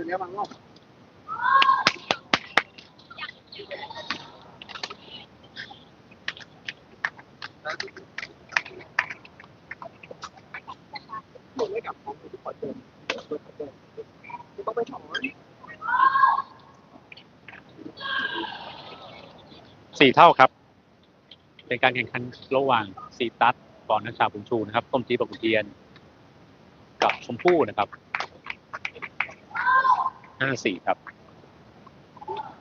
อบเดือนนี้มารอบหมดไม่กลับของที่ขอเจอต้องไปถอนสี่เท่าครับ เป็นการแข่งขันระหว่างซีตัสก่อนนักชาบุญชูนะครับต้มจีบกุเทียน กับชมพู่นะครับ ห้าสี่ครับ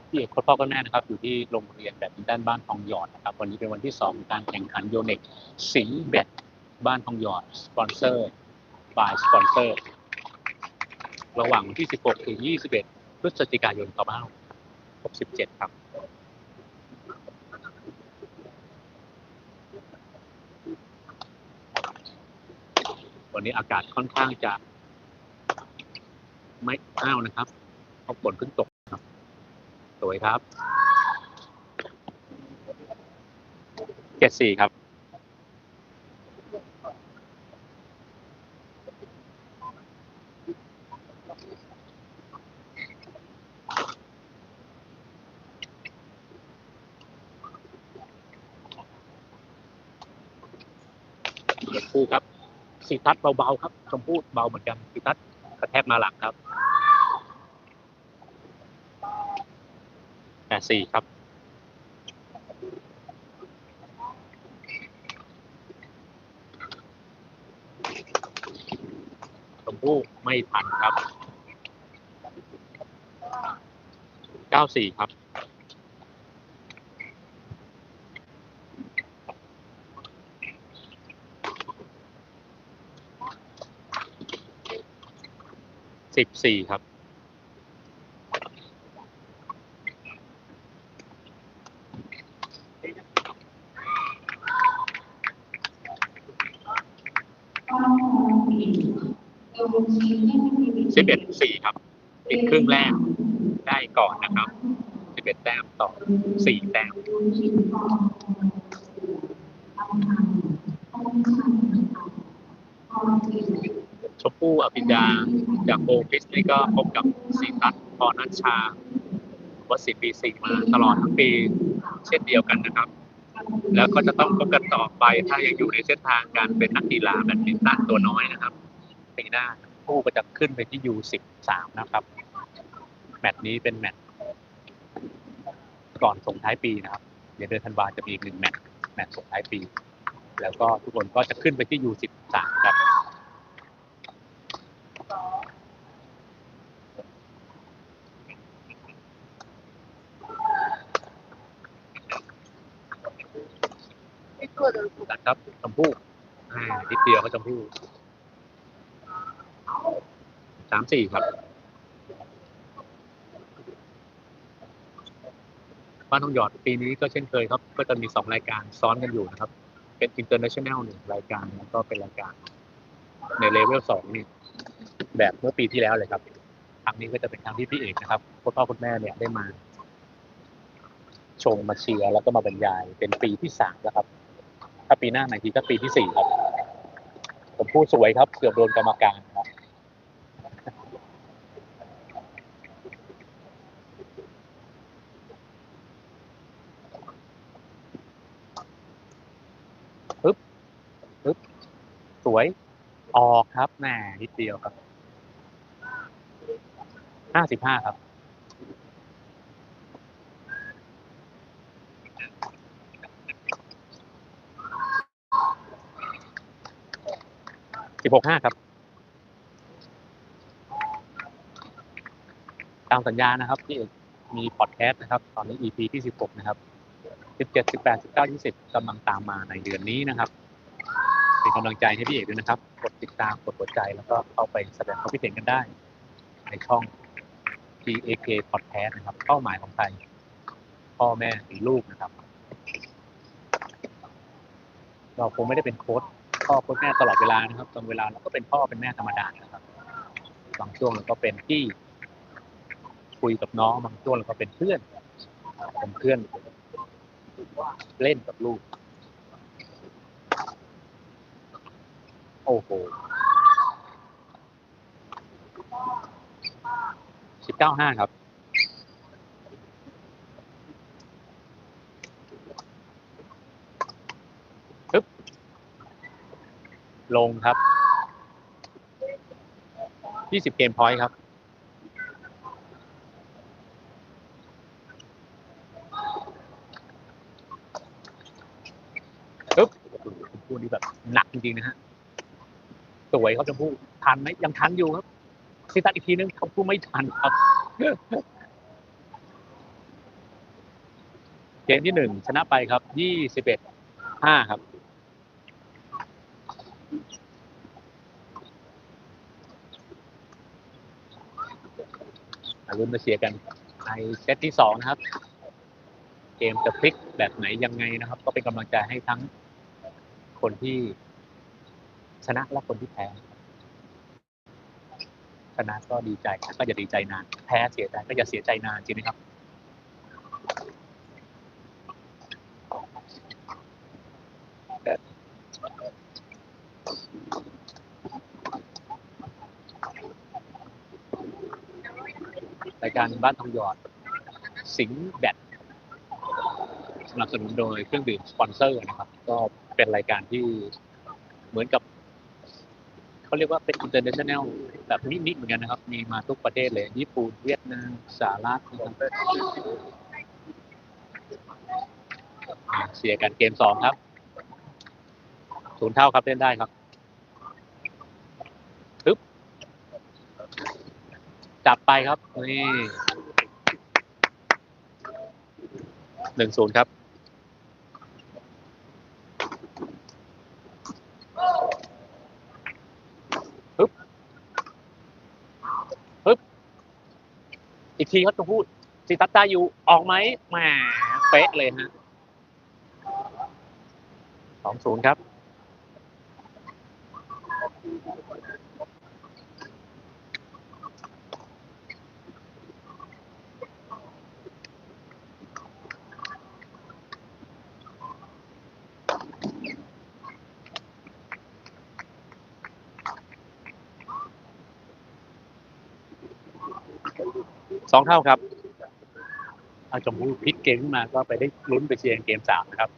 พี่เอกพ่อก็แม่นะครับ อยู่ที่โรงเรียนแบดมินตันบ้านทองหยอดนะครับ วันนี้เป็นวันที่สองการแข่งขันโยเน็กสิงห์แบดบ้านทองหยอด สปอนเซอร์บายสปอนเซอร์ ระหว่างวันที่16ถึง21พฤศจิกายน2567ครับวันนี้อากาศค่อนข้างจะไม่อ้าวนะครับ เพราะฝนเพิ่งตกครับ สวยครับเจ็ดสี่ครับชมพู่ครับสีทัดเบาๆครับชมพู่เบาเหมือนกันสีทัดกระแทกมาหลังครับแป ดสี่ครับ ชมพู่ไม่ทันครับเก้าสี่ครับสิบสี่ครับ สิบเอ็ดสี่ครับปิดครึ่งแรกได้ก่อนนะครับสิบเอ็ดแต้มต่อสี่แต้มชมพู่อภิญญาจากโบฟิสนี่ก็พบกับสีทัศน์พรนัชชาวัดศิลปีสี่มาตลอดทั้งปีเช่นเดียวกันนะครับ แล้วก็จะต้องพบกันต่อไปถ้ายังอยู่ในเส้นทางการเป็นนักกีฬาแบดมินตันตัวน้อยนะครับ ปีหน้าผู้ก็จะขึ้นไปที่ยูสิบสามนะครับ แมตช์นี้เป็นแมตช์ก่อนส่งท้ายปีนะครับเดี๋ยวเดือนธันวาจะมีอีกหนึ่งแมตช์แมตช์ส่งท้ายปี แล้วก็ทุกคนก็จะขึ้นไปที่ยูสิบสามครับไอ้ตัวเดิมกันครับชมพู่อ่านิดเดียวก็ชมพู่สามสี่ครับบ้านทองหยอดปีนี้ก็เช่นเคยครับ ก็จะมีสองรายการซ้อนกันอยู่นะครับ เป็นอินเตอร์เนชั่นแนลหนึ่งรายการแล้วก็เป็นรายการ ในเลเวลสองนี่แบบเมื่อปีที่แล้วเลยครับครั้งนี้ก็จะเป็นครั้งที่พี่เอกนะครับคุณพ่อคุณแม่เนี่ยได้มา ชมมาเชียร์แล้วก็มาบรรยาย เป็นปีที่สามแล้วครับ ถ้าปีหน้าใหม่ทีก็ปีที่สี่ครับ ผมพูดสวยครับ เกือบโดนกรรมการครับ ปึ๊บ ปึ๊บ สวย ออกครับแหมนิดเดียวครับ ห้าสิบห้าครับ สิบหกห้าครับ ตามสัญญานะครับพี่มีพอดแคสต์นะครับ ตอนนี้ EP ที่สิบหกนะครับสิบเจ็ดสิบแปดสิบเก้ายี่สิบกำลังตามมาในเดือนนี้นะครับ เป็นกำลังใจให้พี่เอกด้วยนะครับ กดติดตามกดหัวใจแล้วก็เข้าไปแสดงความคิดเห็นกันได้ ในช่อง TAK Podcast นะครับ เป้าหมายของใครพ่อแม่หรือลูกนะครับ เราคงไม่ได้เป็นโค้ชพ่อโค้ชแม่ตลอดเวลานะครับบางเวลาเราก็เป็นพ่อเป็นแม่ธรรมดานะครับบางช่วงเราก็เป็นพี่คุยกับน้องบางช่วงเราก็เป็นเพื่อนเป็นเพื่อน เล่นกับลูก โอ้โหเก้าห้าครับ ปึ๊บ ลงครับยี่สิบเกมพอยต์ครับปึ๊บคู่นี้แบบหนักจริงๆนะฮะ สวยครับชมพู่ทันไหมยังทันอยู่ครับซีตัดอีกทีนึงชมพู่ไม่ทันครับเกมที่หนึ่งชนะไปครับยี่สิบเอ็ดห้าครับอารุณมาเชียร์กันในเซตที่สองนะครับ เกมจะพลิกแบบไหนยังไงนะครับ ก็เป็นกำลังใจให้ทั้งคนที่ ชนะและคนที่แพ้ชนะก็ดีใจก็จะดีใจนาน แพ้เสียใจก็จะเสียใจนานจริงไหมครับรายการบ้านทองหยอด สิงห์แบตสนับสนุนโดยเครื่องดื่มสปอนเซอร์นะครับ ก็เป็นรายการที่เหมือนกับ เขาเรียกว่าเป็น international แบบนิดๆเหมือนกันนะครับ มีมาทุกประเทศเลย ญี่ปุ่น เวียดนาม สหรัฐนะครับอ่าเสียกันเกมสองครับศูนย์เท่าครับเล่นได้ครับปึ๊บจับไปครับ นี่หนึ่งศูนย์ครับ ปึ๊บ ปึ๊บ อีก ทีเขาจะพูดสิตัตตาอยู่ออกไหมแหมเป๊ะเลยฮะสองศูนย์ครับ สองเท่าครับอาชมพู่พลิกเกมขึ้นมาก็ไปได้ลุ้นไปเชียร์เกมสามนะครับ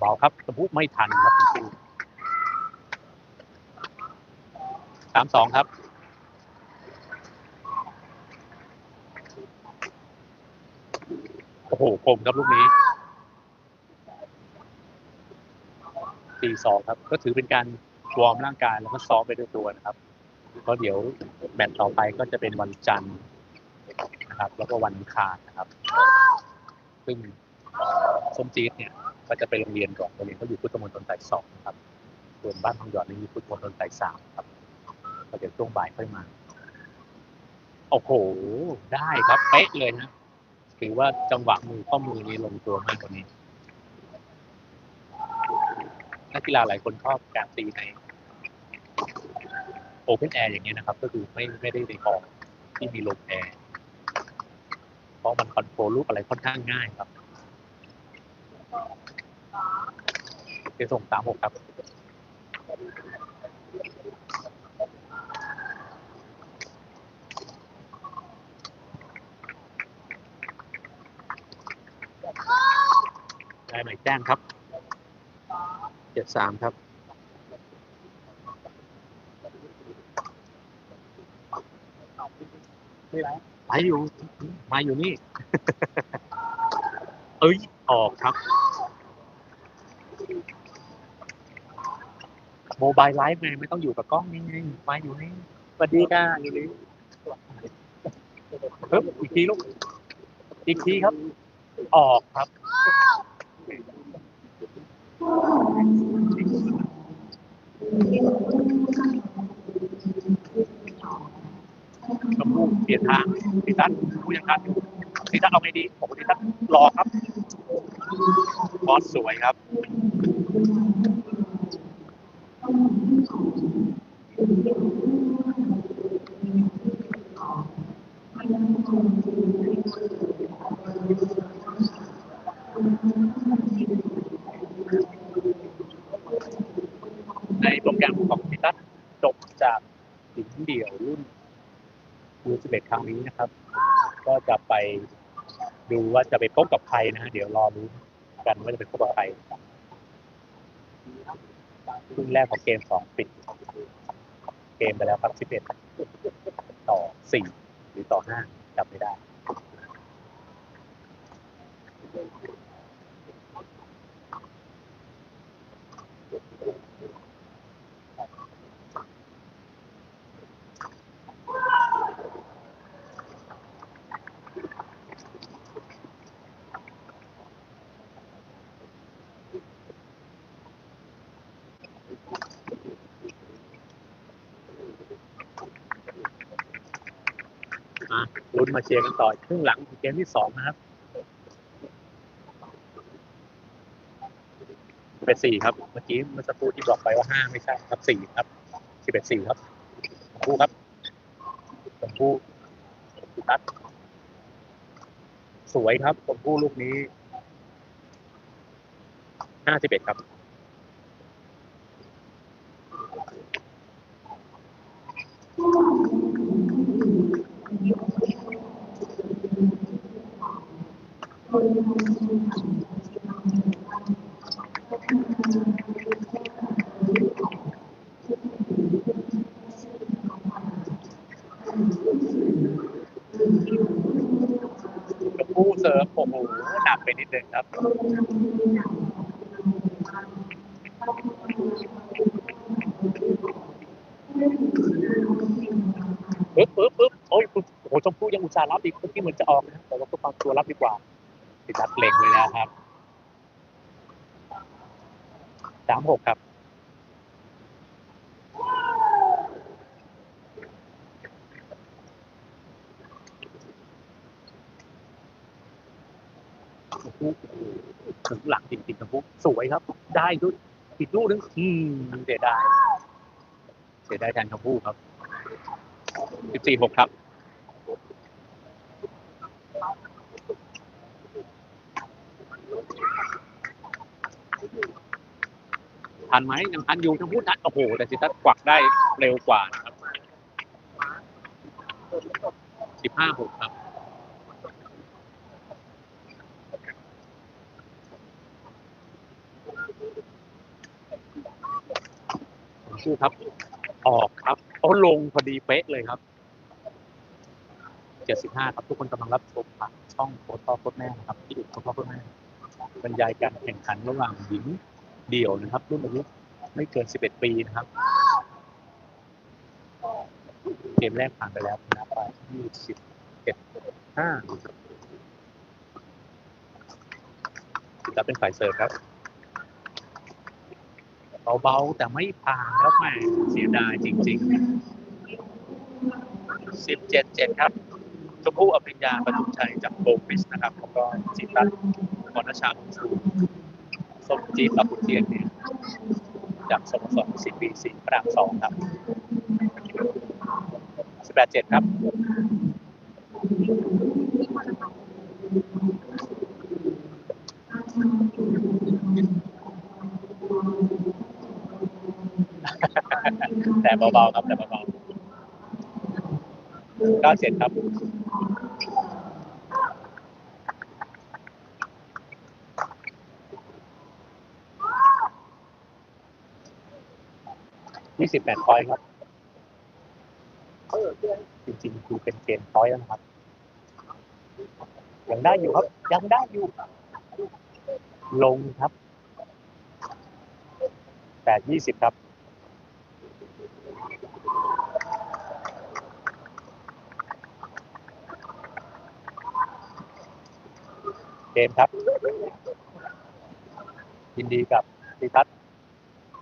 เบาๆครับชมพู่ไม่ทันครับสามสองครับโอ้โหคมครับลูกนี้สี่สองครับ ก็ถือเป็นการวอร์มร่างกายแล้วก็ซ้อมไปด้วยตัวนะครับ เพราะเดี๋ยวแมตช์ต่อไปก็จะเป็นวันจันทร์นะครับ แล้วก็วันอังคารนะครับ ซึ่งส้มจี๊ดเนี่ยก็จะไปโรงเรียนก่อนโรงเรียนเขาอยู่พุทธมณฑลสายสองนะครับ ส่วนบ้านทองหยอดนี่อยู่พุทธมณฑลสายสามครับก็เดี๋ยวช่วงบ่ายค่อยมาโอ้โห ได้ครับเป๊ะเลยนะถือว่าจังหวะมือข้อมือนี้ลงตัวมากกว่านี้นักกีฬาหลายคนชอบการตีใน โอเพนแอร์อย่างเงี้ยนะครับ ก็คือไม่ไม่ได้ในห้องที่มีลมแอร์เพราะมันคอนโทรลลูกอะไรค่อนข้างง่ายครับจะส่งสามหกครับได้หมายแจ้งครับเจ็ดสามครับ ไม่ไรมาอยู่ มาอยู่นี่ เอ้ย ออกครับ โมบายไลฟ์ไงไม่ต้องอยู่กับกล้องนี่ไงมาอยู่นี่สวัสดีค่ะอยู่นี่เพิ่มอีกทีลูก อีกทีครับ ออกครับ เปลี่ยนทางดิตันผู้ยังทันดิตันเอาไงดีผมดิตันรอครับบอสสวยครับในโปรแกรมของดิตันจบจากหญิงเดี่ยวรุ่น ยูสิบเอ็ดครั้งนี้นะครับ ก็จะไปดูว่าจะไปพบกับใครนะฮะเดี๋ยวรอรู้กันว่าจะไปพบกับใครครึ่งแรกของเกมสองปิด เกมไปแล้วครับสิบเอ็ดต่อสี่หรือต่อห้าจำไม่ได้ มาลุ้นมาเชียร์กันต่อครึ่งหลังเกมที่สองนะครับเป็นสี่ครับ เมื่อกี้เมื่อสักครู่ที่บอกไปว่าห้าไม่ใช่ครับสี่ครับสิบเอ็ดสี่ครับชมพู่ครับชมพู่สุตัดสวยครับชมพู่ลูกนี้ห้าสิบเอ็ดครับ ชมพู่เสิร์ฟโอ้โหหนักไปนิดนึงครับปึ๊บปึ๊บ ยังอุตส่าห์รับอีกเมื่อกี้เหมือนจะออกนะแต่ว่าก็ฟังตัวรับดีกว่าติดตัดเล็งไว้แล้วครับสามหกครับถึงหลังจริงๆชมพู่สวยครับ ได้ด้วยอีกลูกนึงอืมเสียดายเสียดายแทนชมพู่ครับสิบสี่หกครับ ทันไหมยังทันอยู่ชมพู่ทันโอ้โห แต่สิทัศกวักได้เร็วกว่านะครับสิบห้าหกครับชื่อครับ ออกครับโอ้ลงพอดีเป๊ะเลยครับ 75ครับทุกคนกำลังรับชมผ่านช่องโค้ชพ่อโค้ชแม่นะครับที่ดูโค้ชพ่อโค้ชแม่บรรยายการแข่งขันระหว่างหญิงเดี่ยวนะครับ รุ่นอายุไม่เกิน 11 ปีนะครับ เกมแรกผ่านไปแล้วชนะไป21 5จะเป็นฝ่ายเสิร์ฟครับเบาๆแต่ไม่ผ่านครับแม่เสียดายจริงๆสิบเจ็ดเจ็ดครับ ชมพู่อภิญญาประทุมชัยจากโบฟิสนะครับแล้วก็จิตตันกรณชาบุญชูส้มจีบกับบุญเทียนเนี่ยจากสโมสรสิบปีสี่พระรามสองครับสิบแปดเจ็ดครับแต่เบาๆครับแต่เบาๆเก้าเจ็ดครับ ยี่สิบแปดพอยต์ครับเออเพื่อนจริงๆคือเป็นเกมพอยต์แล้วนะครับ ยังได้อยู่ครับ ยังได้อยู่ ลงครับแปดยี่สิบครับเกมครับ ยินดีกับพิทัศน์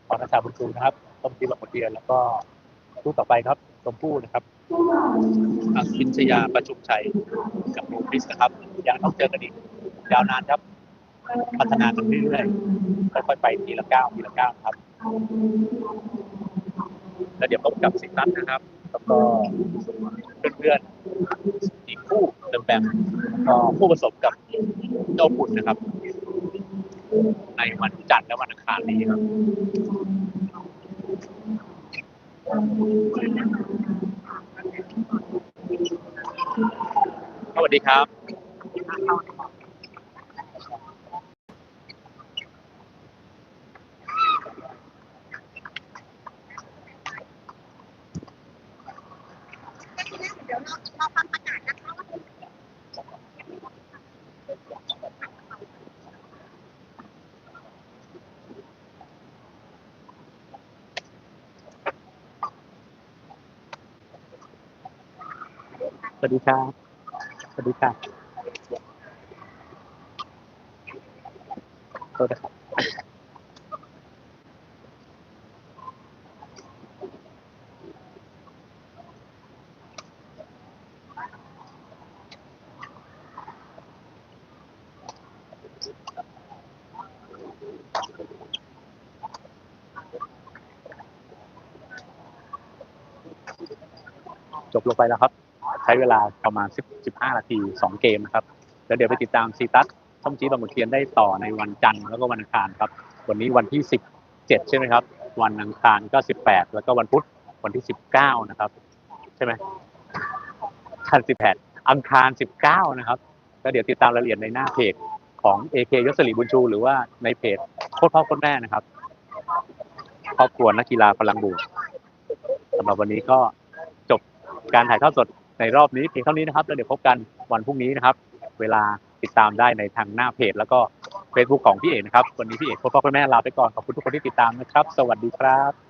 พรณชาบุญชูนะครับ ต้มทีแบบหมดเดียนแล้วก็คู่ต่อไปครับชมพู่นะครับอัคินชยาประชุมชัยกับโมคริสนะครับอยากต้องเจอกันอีกยาวนานครับ พัฒนากันเรื่อยๆค่อยๆไปทีละก้าวทีละก้าวครับ แล้วเดี๋ยวพบกับสิงห์นัทนะครับ แล้วก็เพื่อนๆอีกคู่เดิมแบบก็คู่ผสมกับเจ้าบุญนะครับ ในวันจันทร์และวันอังคารนี้ครับ สวัสดีครับ ดีครับ สวัสดีครับโทษนะครับจบลงไปแล้วครับ ช้เวลาประมาณ10 15 นาที 2 เกมนะครับ แล้วเดี๋ยวไปติดตามซีตัสช่องจีบางขุนเทียนได้ต่อในวันจันทร์แล้วก็วันอังคารครับ วันนี้วันที่ 17 ใช่ไหมครับ วันอังคารก็ 18 แล้วก็วันพุธวันที่ 19 นะครับ ใช่ไหมคัน18 อังคาร 19 นะครับก็เดี๋ยวติดตามรายละเอียดในหน้าเพจของ AK ยศสลีบุญชู หรือว่าในเพจโคตรพ่อโคตรแม่นะครับครอบครัวนักกีฬาพลังบวกสำหรับวันนี้ก็จบการถ่ายทอดสด ในรอบนี้เพียงเท่านี้นะครับ แล้วเดี๋ยวพบกันวันพรุ่งนี้นะครับ เวลาติดตามได้ในทางหน้าเพจ แล้วก็ Facebook ของพี่เอกนะครับ วันนี้พี่เอกพ่อพ่อแม่ลาไปก่อนขอบคุณทุกคนที่ติดตามนะครับ สวัสดีครับ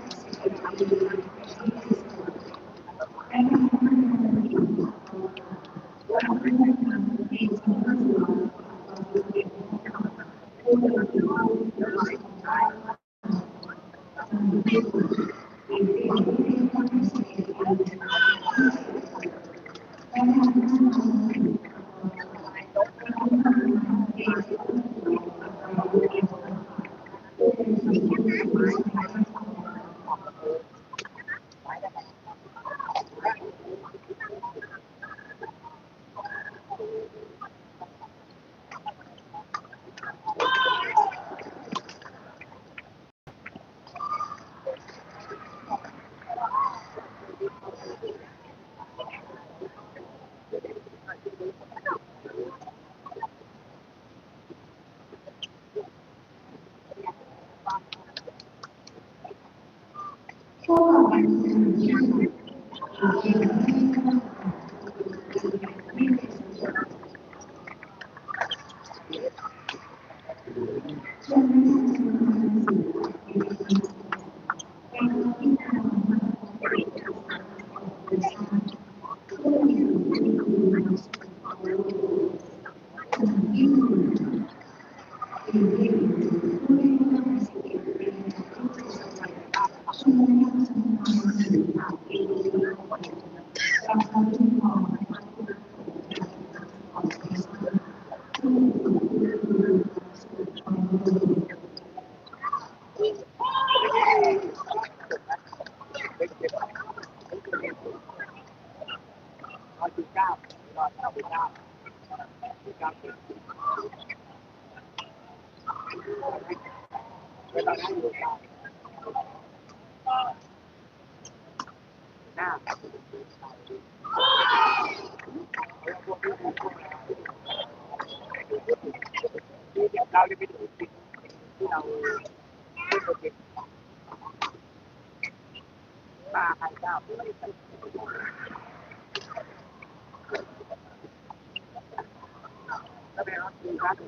เก้าเวลานั่งอยู่กลางหน้าที่เราจะไปดูสิ่งที่เราไม่เคยเห็นตาใครเจ้าไม่เคยก็เป็นว่าคือการเด็กตอนที่ ประกาศ